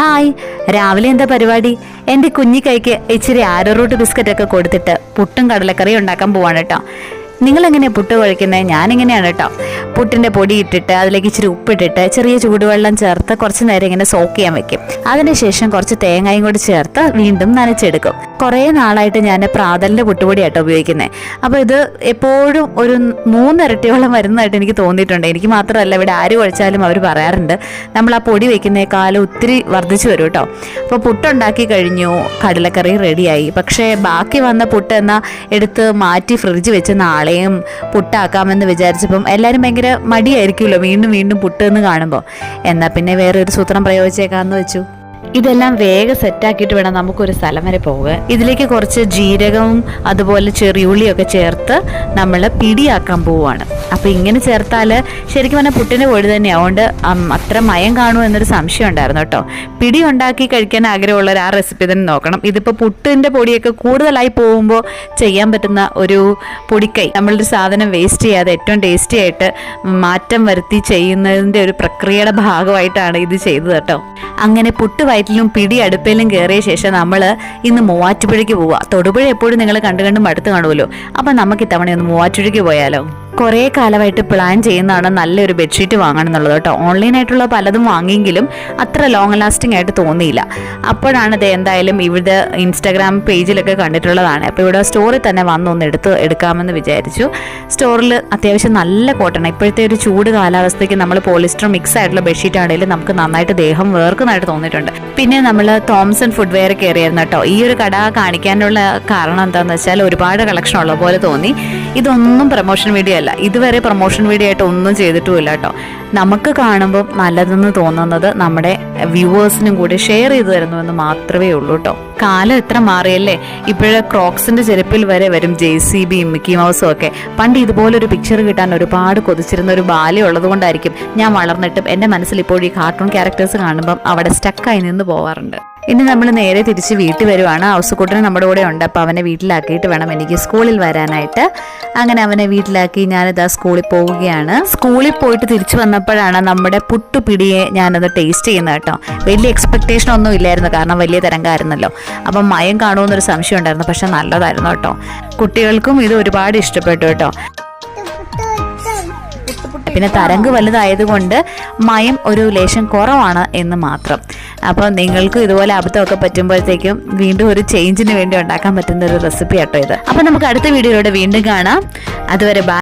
Hi രാവിലെ എന്താ പരിപാടി? എന്റെ കുഞ്ഞിക്കൈക്ക് ഇച്ചിരി ആരോ റൂട്ട് ബിസ്ക്കറ്റ് ഒക്കെ കൊടുത്തിട്ട് പുട്ടും കടലക്കറിയും ഉണ്ടാക്കാൻ പോവാണ് കേട്ടോ. നിങ്ങൾ എങ്ങനെയാണ് പുട്ട് കുഴയ്ക്കുന്നത് ഞാനിങ്ങനെയാണ് കേട്ടോ. പുട്ടിന്റെ പൊടി ഇട്ടിട്ട് അതിലേക്ക് ഇച്ചിരി ഉപ്പിട്ടിട്ട് ചെറിയ ചൂടുവെള്ളം ചേർത്ത് കുറച്ച് നേരം ഇങ്ങനെ സോക്ക് ചെയ്യാൻ വെക്കും. അതിനുശേഷം കുറച്ച് തേങ്ങയും കൂടി ചേർത്ത് വീണ്ടും നനച്ചെടുക്കും. കുറേ നാളായിട്ട് ഞാൻ പ്രാതലിന്റെ പുട്ടുപൊടി ആട്ടോ ഉപയോഗിക്കുന്നത് അപ്പോൾ ഇത് എപ്പോഴും ഒരു മൂന്നിരട്ടിയോളം വരുന്നതായിട്ട് എനിക്ക് തോന്നിയിട്ടുണ്ട്. എനിക്ക് മാത്രമല്ല ഇവിടെ ആര് കുഴച്ചാലും അവർ പറയാറുണ്ട്. നമ്മൾ ആ പൊടി വയ്ക്കുന്നേക്കാളും ഒത്തിരി വർദ്ധിച്ചു വരും കേട്ടോ. അപ്പോൾ പുട്ടുണ്ടാക്കി കഴിഞ്ഞു കടലക്കറി റെഡിയായി. പക്ഷേ ബാക്കി വന്ന പുട്ട് എന്നാൽ എടുത്ത് മാറ്റി ഫ്രിഡ്ജ് വെച്ച് നാളെയും പുട്ടാക്കാമെന്ന് വിചാരിച്ചപ്പം എല്ലാവരും ഭയങ്കര മടിയായിരിക്കുമല്ലോ വീണ്ടും വീണ്ടും പുട്ട് എന്ന് കാണുമ്പോൾ എന്നാൽ പിന്നെ വേറൊരു സൂത്രം പ്രയോഗിച്ചേക്കാമെന്ന് വെച്ചു. ഇതെല്ലാം വേഗം സെറ്റാക്കിയിട്ട് വേണം നമുക്കൊരു സ്ഥലം വരെ പോകാൻ. ഇതിലേക്ക് കുറച്ച് ജീരകവും അതുപോലെ ചെറിയുള്ളിയൊക്കെ ചേർത്ത് നമ്മൾ പിടിയാക്കാൻ പോവുകയാണ് അപ്പോൾ ഇങ്ങനെ ചേർത്താൽ ശരിക്കും പറഞ്ഞാൽ പുട്ടിന്റെ പൊടി തന്നെയാണ് അതുകൊണ്ട് അത്ര മയം കാണുമോ എന്നൊരു സംശയം ഉണ്ടായിരുന്നു കേട്ടോ. പിടി ഉണ്ടാക്കി കഴിക്കാൻ ആഗ്രഹമുള്ളവർ ആ റെസിപ്പി തന്നെ നോക്കണം. ഇതിപ്പോൾ പുട്ടിന്റെ പൊടിയൊക്കെ കൂടുതലായി പോകുമ്പോൾ ചെയ്യാൻ പറ്റുന്ന ഒരു പൊടിക്കൈ. നമ്മളൊരു സാധനം വേസ്റ്റ് ചെയ്യാതെ ഏറ്റവും ടേസ്റ്റി ആയിട്ട് മാറ്റം വരുത്തി ചെയ്യുന്നതിന്റെ ഒരു പ്രക്രിയയുടെ ഭാഗമായിട്ടാണ് ഇത് ചെയ്തത് കേട്ടോ. അങ്ങനെ പുട്ട് വയറ്റിലും പിടി അടുപ്പിലും കയറിയ ശേഷം നമ്മൾ ഇന്ന് മൂവാറ്റുപുഴയ്ക്ക് പോവുക തൊടുപുഴ എപ്പോഴും നിങ്ങൾ കണ്ടു കണ്ട് മടുത്ത് കാണുമല്ലോ അപ്പം നമുക്ക് ഇത്തവണ ഒന്ന് മൂവാറ്റുപുഴയ്ക്ക് പോയാലോ? കുറേ കാലമായിട്ട് പ്ലാൻ ചെയ്യുന്നതാണ് നല്ലൊരു ബെഡ്ഷീറ്റ് വാങ്ങണം എന്നുള്ളത് കേട്ടോ. ഓൺലൈനായിട്ടുള്ള പലതും വാങ്ങിയെങ്കിലും അത്ര ലോങ് ലാസ്റ്റിംഗ് ആയിട്ട് തോന്നിയില്ല. അപ്പോഴാണ് ഇത് എന്തായാലും ഇവിടെ ഇൻസ്റ്റാഗ്രാം പേജിലൊക്കെ കണ്ടിട്ടുള്ളതാണ്. അപ്പോൾ ഇവിടെ സ്റ്റോറിൽ തന്നെ വന്നൊന്ന് എടുത്ത് എടുക്കാമെന്ന് വിചാരിച്ചു. സ്റ്റോറിൽ അത്യാവശ്യം നല്ല കോട്ടൺ ഇപ്പോഴത്തെ ഒരു ചൂട് കാലാവസ്ഥയ്ക്ക് നമ്മൾ പോളിസ്റ്റർ മിക്സ് ആയിട്ടുള്ള ബെഡ്ഷീറ്റ് ആണെങ്കിലും നമുക്ക് നന്നായിട്ട് ദേഹം വേർക്കുന്നതായിട്ട് തോന്നിയിട്ടുണ്ട്. പിന്നെ നമ്മൾ തോംസൺ ഫുഡ്വെയർ കയറിയായിരുന്നു കേട്ടോ. ഈ ഒരു കട കാണിക്കാനുള്ള കാരണം എന്താണെന്ന് വെച്ചാൽ ഒരുപാട് കളക്ഷൻ ഉള്ള പോലെ തോന്നി. ഇതൊന്നും പ്രൊമോഷൻ വീഡിയോ അല്ല. ഇതുവരെ പ്രൊമോഷൻ വീഡിയോ ആയിട്ട് ഒന്നും ചെയ്തിട്ടുമില്ല കേട്ടോ നമുക്ക് കാണുമ്പോൾ നല്ലതെന്ന് തോന്നുന്നത് നമ്മുടെ വ്യൂവേഴ്സിനും കൂടി ഷെയർ ചെയ്തു തരുന്നു എന്ന് മാത്രമേ ഉള്ളൂ കേട്ടോ കാലം എത്ര മാറിയല്ലേ? ഇപ്പോഴേ ക്രോക്സിന്റെ ചെരുപ്പിൽ വരെ വരും ജെ സി ബിയും മിക്കി മൗസും ഒക്കെ. പണ്ട് ഇതുപോലൊരു പിക്ചർ കിട്ടാൻ ഒരുപാട് കൊതിച്ചിരുന്ന ഒരു ബാല്യം ഉള്ളതുകൊണ്ടായിരിക്കും ഞാൻ വളർന്നിട്ടും എന്റെ മനസ്സിൽ ഇപ്പോഴും ഈ കാർട്ടൂൺ ക്യാരക്ടേഴ്സ് കാണുമ്പം അവിടെ സ്റ്റക്കായി നിന്ന് പോവാറുണ്ട്. ഇനി നമ്മൾ നേരെ തിരിച്ച് വീട്ടിൽ വരുവാണ്. ഹൗസുക്കുട്ടന് നമ്മുടെ കൂടെ ഉണ്ട്. അപ്പോൾ അവനെ വീട്ടിലാക്കിയിട്ട് വേണം എനിക്ക് സ്കൂളിൽ വരാനായിട്ട്. അങ്ങനെ അവനെ വീട്ടിലാക്കി ഞാനിതാ സ്കൂളിൽ പോവുകയാണ്. സ്കൂളിൽ പോയിട്ട് തിരിച്ചു വന്നപ്പോഴാണ് നമ്മുടെ പുട്ടുപിടിയെ ഞാനത് ടേസ്റ്റ് ചെയ്യുന്നത് കേട്ടോ. വലിയ എക്സ്പെക്ടേഷൻ ഒന്നും ഇല്ലായിരുന്നു. കാരണം വലിയ തരംഗമായിരുന്നല്ലോ അപ്പം മയം കാണുമെന്നൊരു സംശയം ഉണ്ടായിരുന്നു. പക്ഷെ നല്ലതായിരുന്നു കേട്ടോ. കുട്ടികൾക്കും ഇത് ഒരുപാട് ഇഷ്ടപ്പെട്ടു കേട്ടോ. പിന്നെ തരംഗ് വലുതായതുകൊണ്ട് മയം ഒരു ലേശം കുറവാണ് എന്ന് മാത്രം. അപ്പോൾ നിങ്ങൾക്ക് ഇതുപോലെ അബദ്ധമൊക്കെ പറ്റുമ്പോഴത്തേക്കും വീണ്ടും ഒരു ചേഞ്ചിന് വേണ്ടി ഉണ്ടാക്കാൻ പറ്റുന്ന ഒരു റെസിപ്പി ആട്ടോ ഇത്. അപ്പോൾ നമുക്ക് അടുത്ത വീഡിയോയിലൂടെ വീണ്ടും കാണാം. അതുവരെ ബൈ